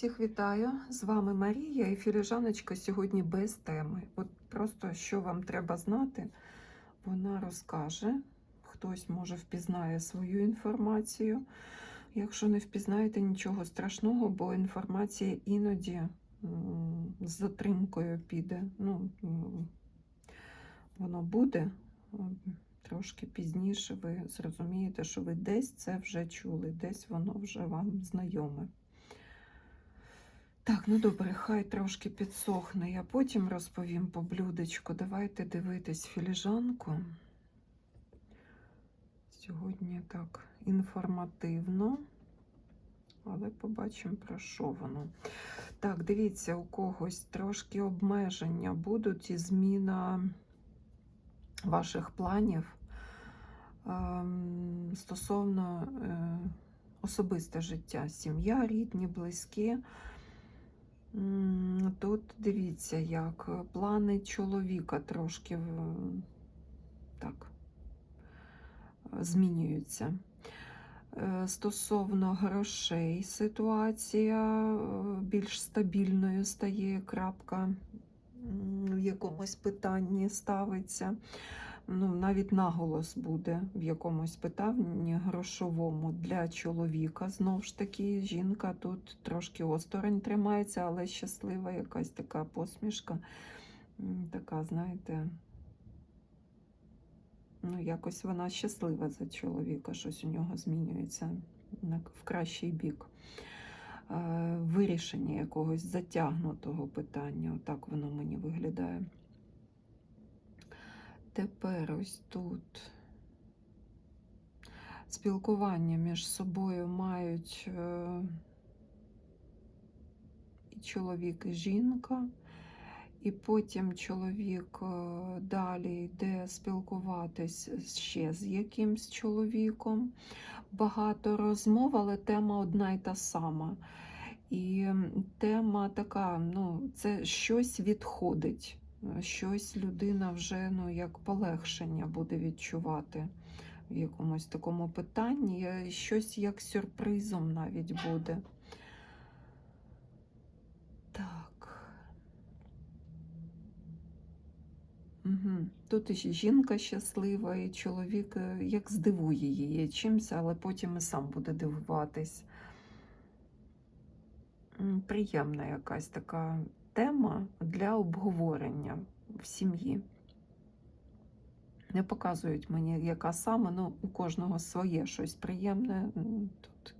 Всіх вітаю! З вами Марія і філіжаночка сьогодні без теми. От просто що вам треба знати, вона розкаже. Хтось може впізнає свою інформацію. Якщо не впізнаєте нічого страшного, бо інформація іноді з затримкою піде. Ну, воно буде. Трошки пізніше ви зрозумієте, що ви десь це вже чули, десь воно вже вам знайоме. Так, ну добре, хай трошки підсохне. Я потім розповім по блюдечку. Давайте дивитись філіжанку. Сьогодні так інформативно, але побачимо, про що воно. Так, дивіться, у когось трошки обмеження будуть і зміна ваших планів ем, стосовно е, особисте життя, сім'я, рідні, близькі. Тут дивіться, як е, плани чоловіка трошки так е, змінюються. Е, Стосовно грошей ситуація більш стабільною стає крапка в якомусь питанні ставиться. Ну, навіть наголос буде в якомусь питанні грошовому для чоловіка. Знову ж таки, жінка тут трошки осторонь тримається, але щаслива якась така посмішка. Така, знаєте, ну, якось вона щаслива за чоловіка, щось у нього змінюється в кращий бік. Е, Вирішення якогось затягнутого питання. Отак воно мені виглядає. Тепер ось тут спілкування між собою мають е, і чоловік, і жінка, і потім чоловік е, далі йде спілкуватись ще з якимсь чоловіком. Багато розмов, але тема одна й та сама. І тема така: ну, це щось відходить щось людина вже ну, як полегшення буде відчувати в якомусь такому питанні, е, щось як сюрпризом навіть буде. Так. Угу. Тут і жінка щаслива, і чоловік е, як здивує її чимось, але потім і сам буде дивуватись. Приємна якась така тема для обговорення в сім'ї. Не показують мені, яка саме, ну, у кожного своє щось приємне. Тут,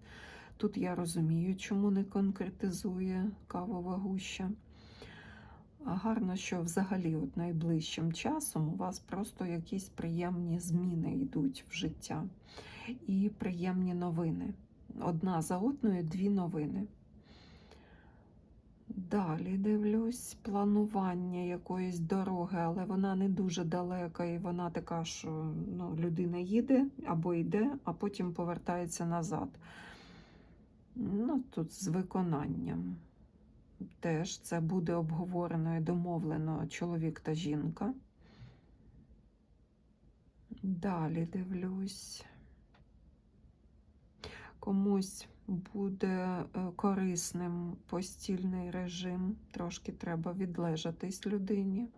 тут я розумію, чому не конкретизує кавова гуща. Гарно, що взагалі от найближчим часом у вас просто якісь приємні зміни йдуть в життя і приємні новини. Одна за одною дві новини. Далі дивлюсь планування якоїсь дороги, але вона не дуже далека, і вона така, що ну, людина їде або йде, а потім повертається назад. Ну, тут з виконанням. Теж це буде обговорено і домовлено чоловік та жінка. Далі дивлюсь. Комусь буде е, корисним постільний режим, трошки треба відлежатись людині.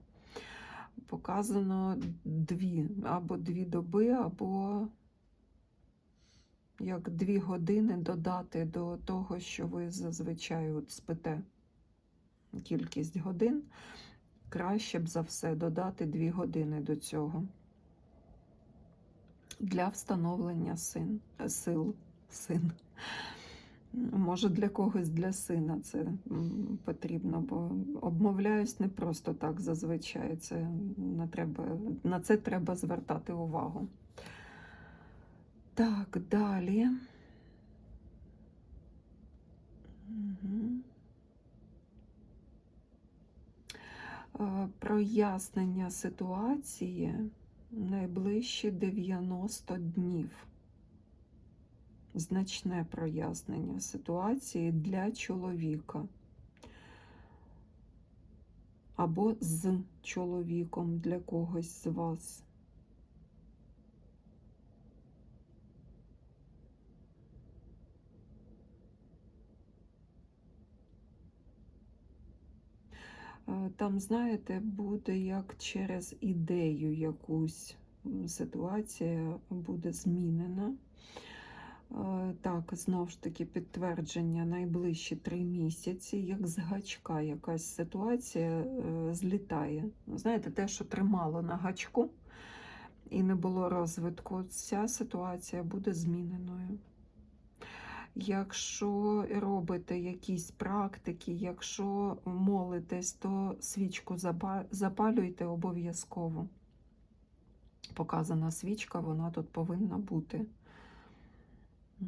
Показано дві, або дві доби, або як дві години додати до того, що ви зазвичай от спите кількість годин. Краще б за все додати дві години до цього для встановлення син, сил. Син. Може, для когось для сина це потрібно, бо обмовляюсь не просто так зазвичай. Це не треба, на це треба звертати увагу. Так, далі. Е, Прояснення ситуації найближчі 90 днів значне прояснення ситуації для чоловіка. Або з чоловіком для когось з вас. Е, Там, знаєте, буде як через ідею якусь ситуація буде змінена. Е, Так, знову ж таки, підтвердження найближчі три місяці, як з гачка якась ситуація е, злітає. Знаєте, те, що тримало на гачку і не було розвитку, ця ситуація буде зміненою. Якщо робите якісь практики, якщо молитесь, то свічку запалюйте обов'язково. Показана свічка, вона тут повинна бути.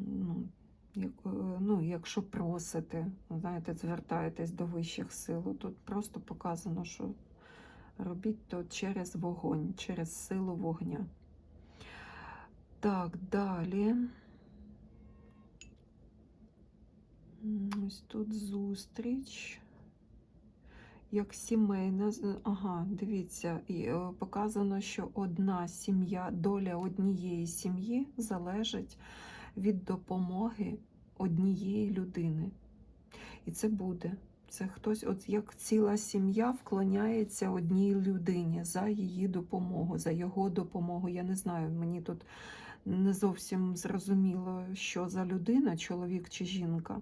Ну, як, е, ну, якщо просите, знаєте, звертаєтесь до вищих сил, тут просто показано, що робіть то через вогонь, через силу вогня. Так, далі. Ось тут зустріч. Як сімейна, ага, дивіться, е, показано, що одна сім'я, доля однієї сім'ї залежить від допомоги однієї людини. І це буде. Це хтось, от як ціла сім'я вклоняється одній людині за її допомогу, за його допомогу. Я не знаю, мені тут не зовсім зрозуміло, що за людина, чоловік чи жінка.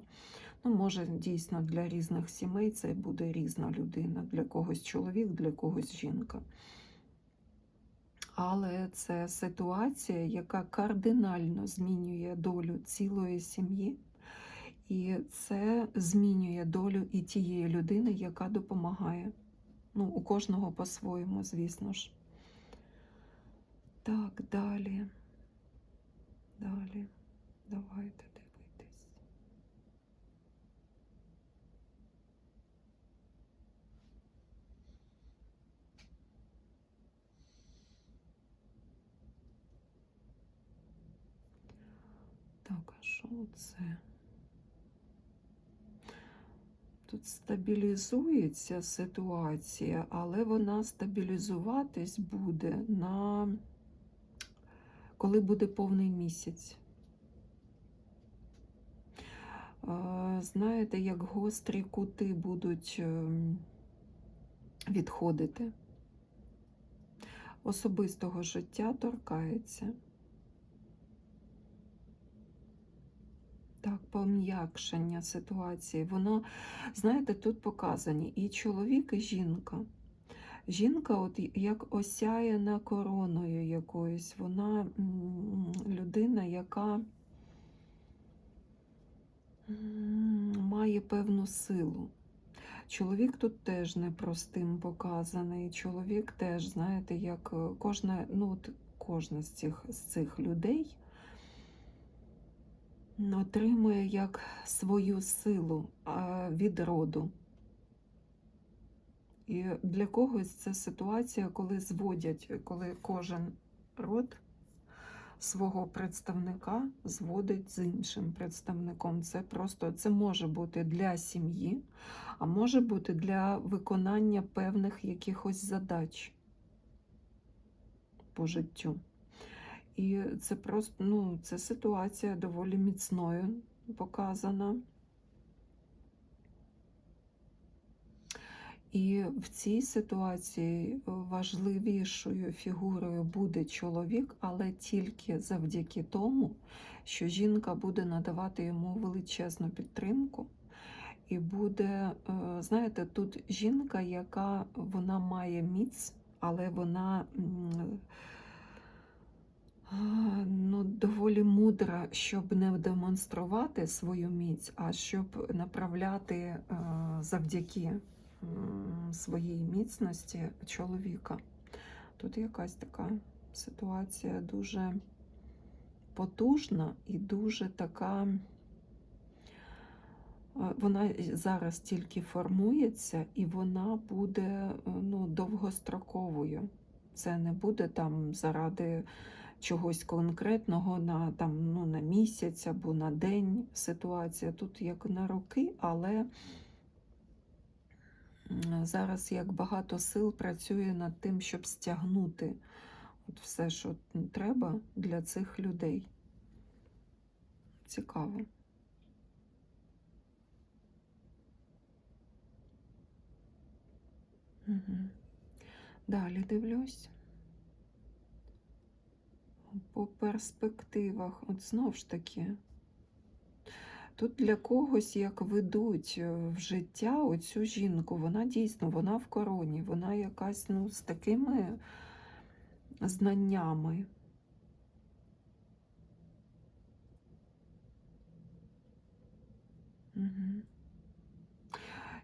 Ну, може, дійсно для різних сімей це буде різна людина. Для когось чоловік, для когось жінка. Але це ситуація, яка кардинально змінює долю цілої сім'ї, і це змінює долю і тієї людини, яка допомагає. Ну, у кожного по-своєму, звісно ж. Так, далі. Далі. Давайте дивитись. Так, це? Тут стабілізується ситуація, але вона стабілізуватись буде на коли буде повний місяць. Е, Знаєте, як гострі кути будуть ем, відходити. Особистого життя торкається. Так, пом'якшення ситуації. Воно, знаєте, тут показані і чоловік, і жінка. Жінка, от як осяяна короною якоюсь, вона людина, яка має певну силу. Чоловік тут теж непростим показаний. Чоловік теж, знаєте, як е, кожна, ну, от кожна з цих, з цих людей отримує як свою силу від роду. І для когось це ситуація, коли зводять, коли кожен род свого представника зводить з іншим представником. Це просто це може бути для сім'ї, а може бути для виконання певних якихось задач по життю. І це просто ну, це ситуація доволі міцною показана. І в цій ситуації важливішою фігурою буде чоловік, але тільки завдяки тому, що жінка буде надавати йому величезну підтримку. І буде, е, знаєте, тут жінка, яка вона має міць, але вона ну, доволі мудра, щоб не демонструвати свою міць, а щоб направляти е, завдяки своїй міцності чоловіка. Тут якась така ситуація дуже потужна і дуже така. е, Вона зараз тільки формується, і вона буде е, ну, довгостроковою. Це не буде там заради чогось конкретного на, там, ну, на місяць або на день ситуація. Тут як на роки, але зараз як багато сил працює над тим, щоб стягнути от все, що треба для цих людей. Цікаво. Угу. Далі дивлюсь. По перспективах, от знов ж таки, тут для когось як ведуть е, в життя оцю жінку, вона дійсно, вона в короні, вона якась ну, з такими знаннями.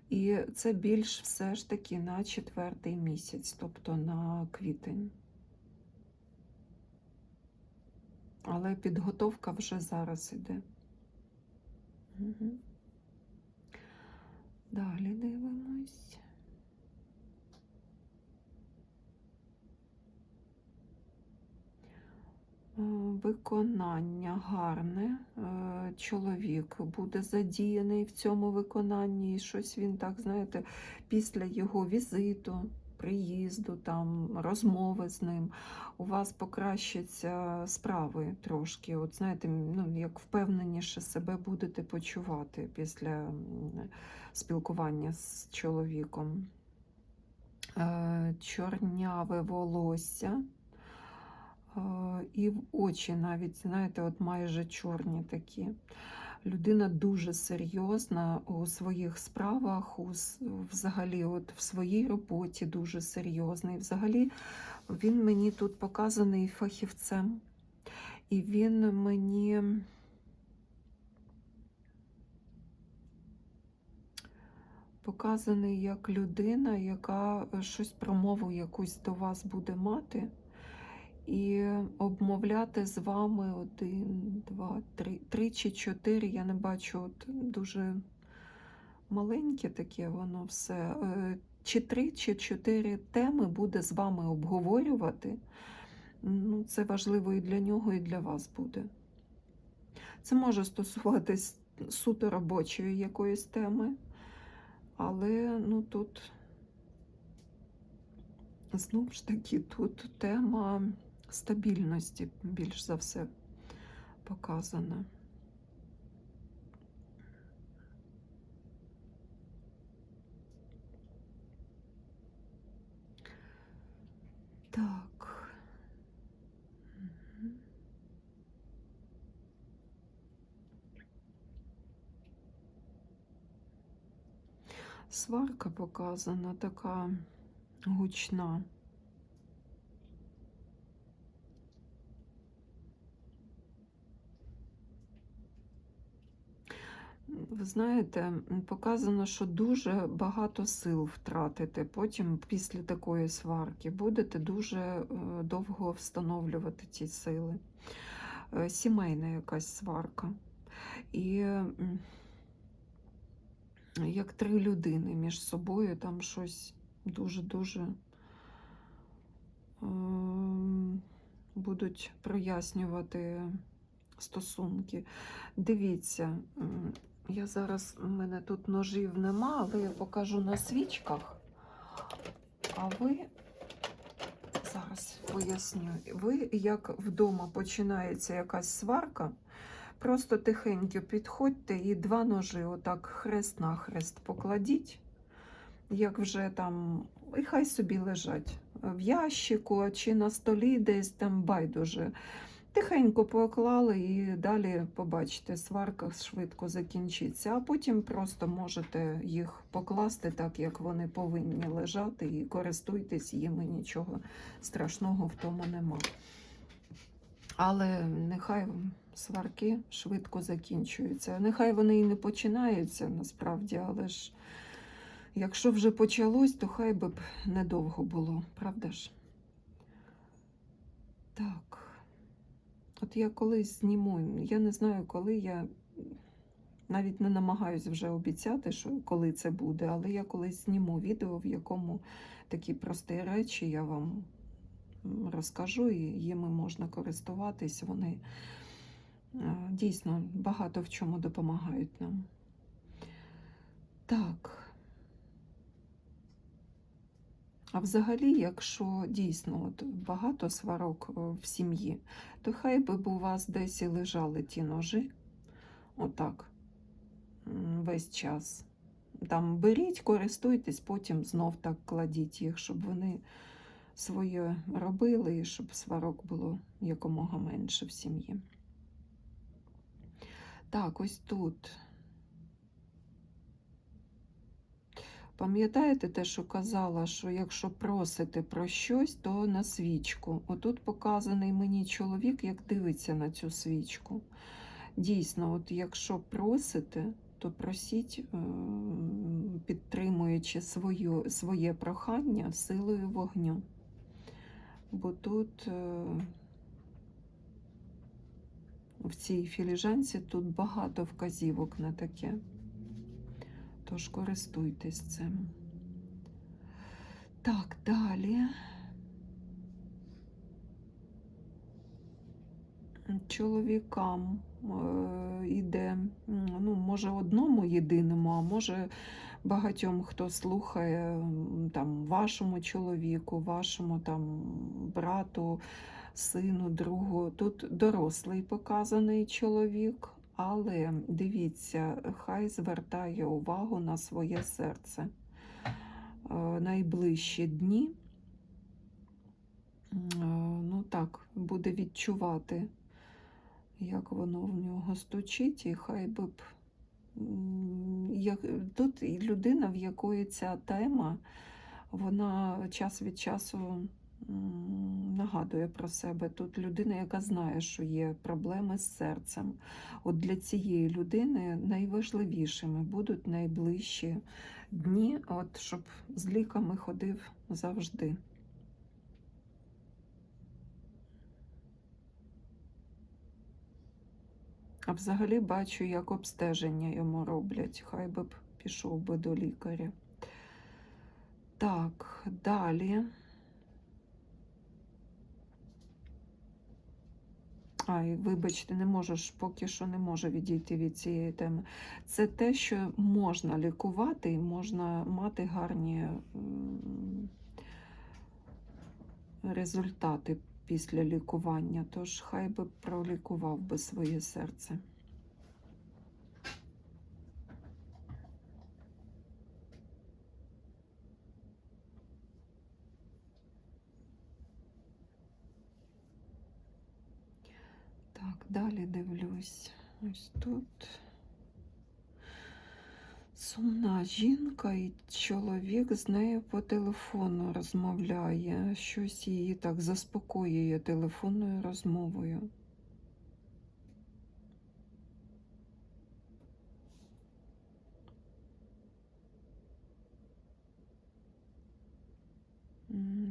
І це більш все ж таки на четвертий місяць, тобто на квітень. Але підготовка вже зараз іде. Угу. Далі дивимось. Е, Виконання гарне. Е, Чоловік буде задіяний в цьому виконанні, і щось він так, знаєте, після його візиту, приїзду, там, розмови з ним, у вас покращаться справи трошки. От знаєте, ну, як впевненіше себе будете почувати після спілкування з чоловіком. Е, Чорняве волосся. Е, І очі навіть, знаєте, от майже чорні такі. Людина дуже серйозна у своїх справах, у, взагалі, от в своїй роботі дуже серйозний. Взагалі, він мені тут показаний фахівцем, і він мені показаний як людина, яка щось промову якусь до вас буде мати і обмовляти з вами один, два, три, три чи чотири. Я не бачу от дуже маленьке таке воно все. Е, Чи три, чи чотири теми буде з вами обговорювати. Ну, це важливо і для нього, і для вас буде. Це може стосуватись суто робочої якоїсь теми, але ну тут знову ж таки тут тема стабільності більш за все показана. Так. Сварка показана така гучна. Ви знаєте, показано, що дуже багато сил втратите потім після такої сварки. Будете дуже е, довго встановлювати ці сили. Е, Сімейна якась сварка. І як три людини між собою там щось дуже-дуже ем, будуть прояснювати стосунки. Дивіться, я зараз, у мене тут ножів нема, але я покажу на свічках. А ви зараз поясню. Ви, як вдома починається якась сварка, просто тихенько підходьте і два ножи, отак хрест на хрест покладіть, як вже там, і хай собі лежать в ящику чи на столі десь там байдуже. Тихенько поклали і далі побачите, сварка швидко закінчиться, а потім просто можете їх покласти так, як вони повинні лежати, і користуйтесь їми, нічого страшного в тому нема. Але нехай сварки швидко закінчуються. Нехай вони і не починаються насправді, але ж якщо вже почалось, то хай би б недовго було, правда ж? Так. От я колись зніму, я не знаю, коли я навіть не намагаюсь вже обіцяти, що коли це буде, але я колись зніму відео, в якому такі прості речі я вам розкажу, і їми можна користуватись. Вони е, дійсно багато в чому допомагають нам. Так. А взагалі, якщо дійсно от багато сварок е, в сім'ї, то хай би у вас десь і лежали ті ножі, отак, весь час. там беріть, користуйтесь, потім знов так кладіть їх, щоб вони своє робили і щоб сварок було якомога менше в сім'ї. Так, ось тут. Пам'ятаєте те, що казала, що якщо просите про щось, то на свічку. Отут показаний мені чоловік, як дивиться на цю свічку. Дійсно, от якщо просите, то просіть, е, підтримуючи свою, своє прохання силою вогню. Бо тут е, в цій філіжанці тут багато вказівок на таке. Тож користуйтесь цим. Так, далі. Чоловікам е, іде, ну, може, одному єдиному, а може багатьом, хто слухає там, вашому чоловіку, вашому там, брату, сину, другу. Тут дорослий показаний чоловік, але дивіться, хай звертає увагу на своє серце. Е, Найближчі дні, е, ну так, буде відчувати, як воно в нього стучить, і хай би б. Тут людина, в якої ця тема, вона час від часу нагадує про себе. Тут людина, яка знає, що є проблеми з серцем. От для цієї людини найважливішими будуть найближчі дні, от щоб з ліками ходив завжди. А взагалі бачу, як обстеження йому роблять. Хай би б пішов би до лікаря. Так, далі. Ай, вибачте, не можеш, поки що не може відійти від цієї теми. Це те, що можна лікувати і можна мати гарні результати після лікування. Тож хай би пролікував би своє серце. Так, далі дивлюсь. Ось тут. Сумна жінка і чоловік з нею по телефону розмовляє. Щось її так заспокоює телефонною розмовою.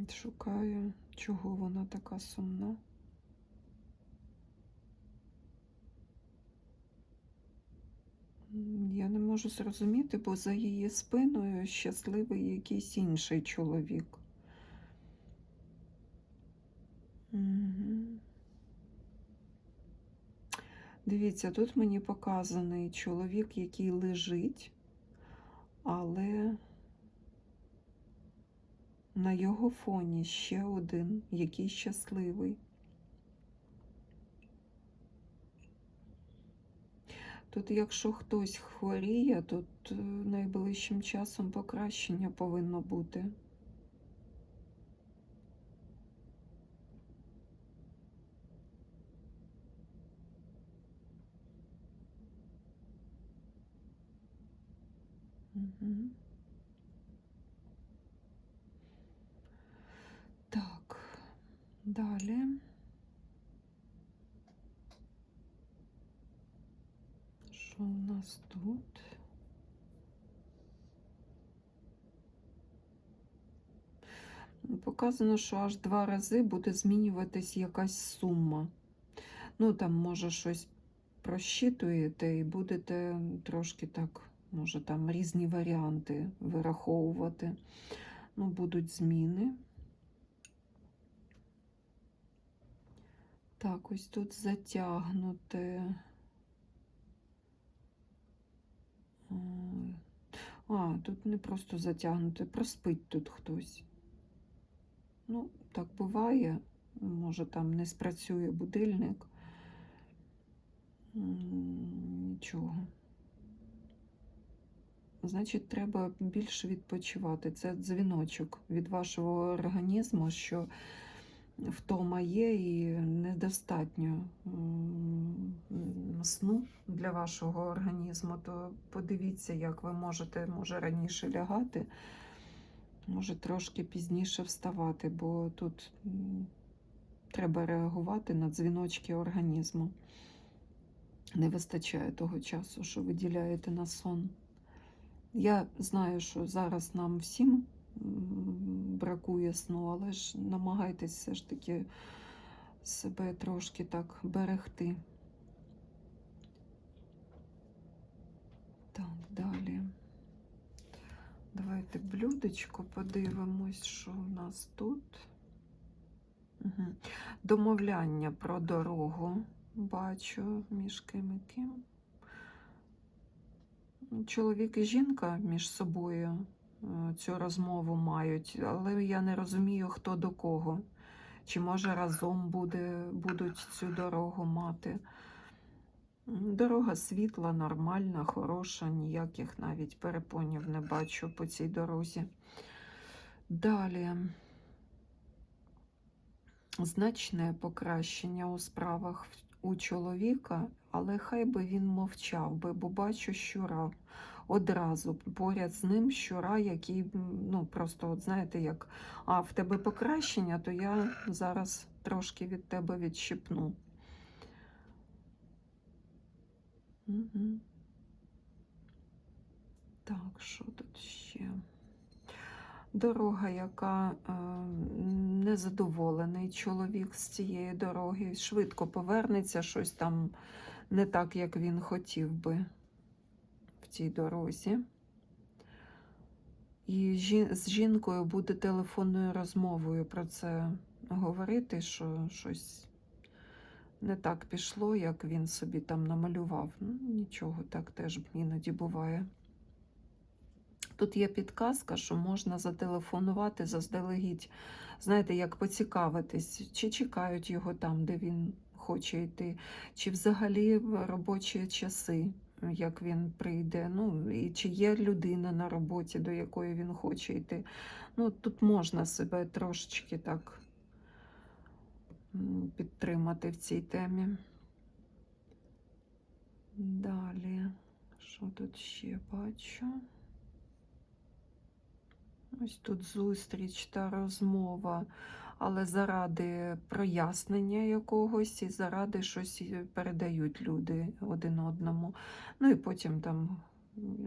Шукаю, чого вона така сумна. Я не можу зрозуміти, бо за її спиною щасливий якийсь інший чоловік. Мгм. Дивіться, тут мені показаний чоловік, який лежить, але на його фоні ще один, який щасливий. Тут, якщо хтось хворіє, тут е, найближчим часом покращення повинно бути. Мгм. Так. Що у нас тут? Показано, що аж два рази буде змінюватись якась сума. Ну, там, може, щось просчитуєте і будете трошки так, може, там різні варіанти вираховувати. Ну, будуть зміни. Так, ось тут затягнуте. Ой. А, тут не просто затягнуте, проспить тут хтось. Ну, так буває. Може, там не спрацює будильник. Нічого. значить, треба більше відпочивати. Це дзвіночок від вашого організму, що втома є і недостатньо сну для вашого організму, то подивіться, як ви можете, може раніше лягати, може трошки пізніше вставати, бо тут треба реагувати на дзвіночки організму. Не вистачає того часу, що виділяєте на сон. Я знаю, що зараз нам всім бракує сну, але ж намагайтесь все ж таки себе трошки так берегти. Так, далі. Давайте блюдечко подивимось, що у нас тут. Угу. Домовляння про дорогу бачу між ким і ким. Чоловік і жінка між собою цю розмову мають, але я не розумію, хто до кого. Чи може разом буде, будуть цю дорогу мати. Дорога світла, нормальна, хороша, ніяких навіть перепонів не бачу по цій дорозі. Далі. Значне покращення у справах у чоловіка, але хай би він мовчав би, бо бачу щура одразу поряд з ним щура, який ну просто, от знаєте, як а в тебе покращення, то я зараз трошки від тебе відщипну. Угу. Так, що тут ще? Дорога, яка е, незадоволений чоловік з цієї дороги, швидко повернеться, щось там не так, як він хотів би цій дорозі. І з жінкою буде телефонною розмовою про це говорити, що щось не так пішло, як він собі там намалював. Ну, нічого, так теж іноді буває. Тут є підказка, що можна зателефонувати заздалегідь. Знаєте, як поцікавитись, чи чекають його там, де він хоче йти, чи взагалі робочі часи, як він прийде. Ну, і чи є людина на роботі, до якої він хоче йти. Ну, тут можна себе трошечки так підтримати в цій темі. Далі, що тут ще бачу? Ось тут зустріч та розмова, але заради прояснення якогось і заради щось передають люди один одному. Ну і потім там,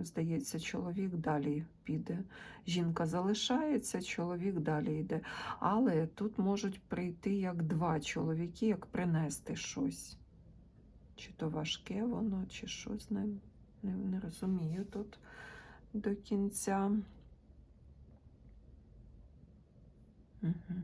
здається, чоловік далі піде. Жінка залишається, чоловік далі йде. Але тут можуть прийти як два чоловіки, як принести щось. Чи то важке воно, чи що з ним. Не, не розумію тут до кінця. Мгм.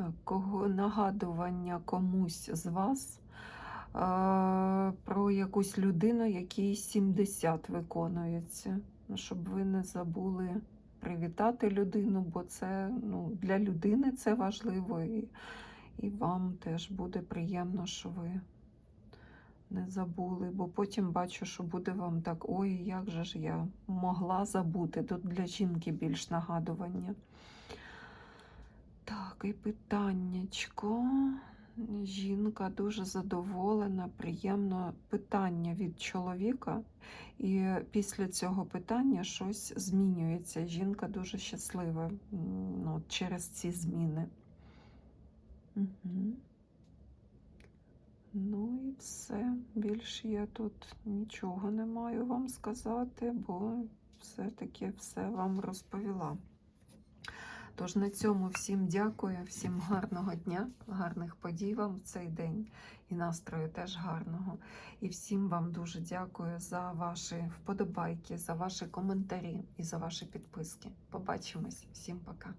Так, кого нагадування комусь з вас е, про якусь людину, якій 70 виконується. Ну, Щоб ви не забули привітати людину, бо це ну, для людини це важливо, і, і вам теж буде приємно, що ви не забули, бо потім бачу, що буде вам так, ой, як же ж я могла забути. Тут для жінки більш нагадування. Так, і питаннячко. Жінка дуже задоволена, приємно питання від чоловіка, і після цього питання щось змінюється. Жінка дуже щаслива ну, через ці зміни. Угу. Ну і все. Більше я тут нічого не маю вам сказати, бо все-таки все вам розповіла. Тож на цьому всім дякую, всім гарного дня, гарних подій вам в цей день і настрою теж гарного. І всім вам дуже дякую за ваші вподобайки, за ваші коментарі і за ваші підписки. Побачимось. Всім пока.